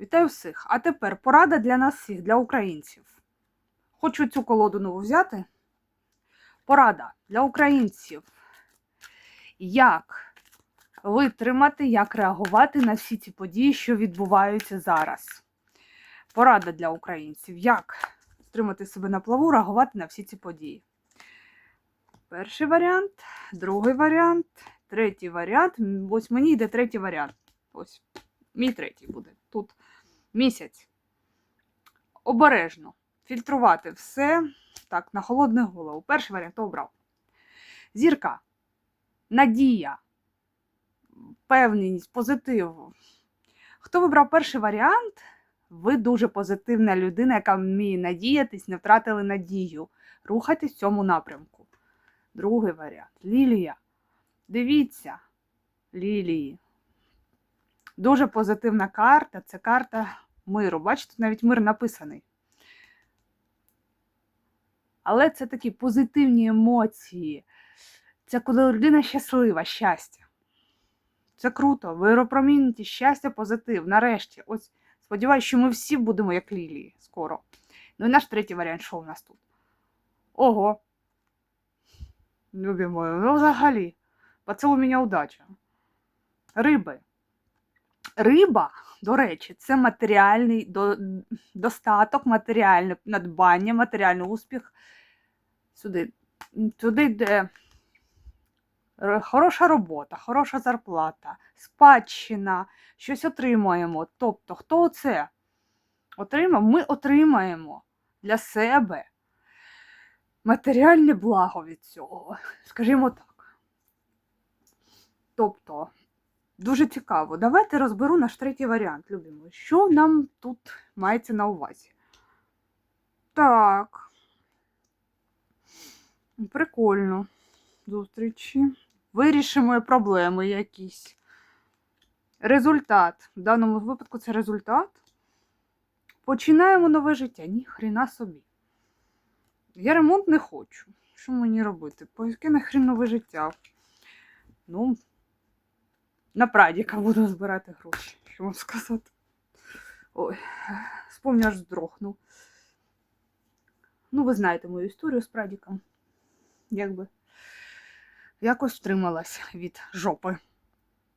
Вітаю всіх! А тепер порада для нас всіх, для українців. Хочу цю колоду нову взяти. Порада для українців. Як витримати, як реагувати на всі ці події, що відбуваються зараз. Порада для українців. Як тримати себе на плаву, реагувати на всі ці події. Перший варіант, другий варіант, третій варіант. Ось мені йде третій варіант. Ось мій третій буде. Тут місяць. Обережно. Фільтрувати все так, на холодну голову. Перший варіант обрав. Зірка. Надія. Впевненість, позитив. Хто вибрав перший варіант? Ви дуже позитивна людина, яка вміє надіятись, не втратили надію. Рухайтесь в цьому напрямку. Другий варіант. Лілія. Дивіться, лілії. Дуже позитивна карта. Це карта миру. Бачите, навіть мир написаний. Але це такі позитивні емоції. Це коли людина щаслива, щастя. Це круто. Ви опромінюєте щастя, позитив. Нарешті. Ось сподіваюся, що ми всі будемо як лілії скоро. Ну і наш третій варіант, що у нас тут? Ого. Любі мої, ну взагалі. Поцілуй мене удача. Риби. Риба, до речі, це матеріальний до, достаток, матеріальне надбання, матеріальний успіх. Сюди, туди йде хороша робота, хороша зарплата, спадщина, щось отримаємо. Тобто, хто це отримав? Ми отримаємо для себе матеріальне благо від цього. Скажімо так. Тобто, Дуже цікаво. Давайте розберу наш третій варіант, любимо. Що нам тут мається на увазі? Так. Прикольно. Зустрічі. Вирішимо проблеми якісь. Результат. В даному випадку це результат. Починаємо нове життя. Ні хрена собі. Я ремонт не хочу. Що мені робити? Яке нахрен нове життя? Ну, на прадіка буду збирати гроші, що вам сказати. Ой, спомню, аж здрохнув. Ну, ви знаєте мою історію з прадіком. Якби якось втрималась від жопи.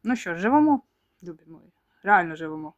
Ну що, живемо, любі мої. Реально живемо.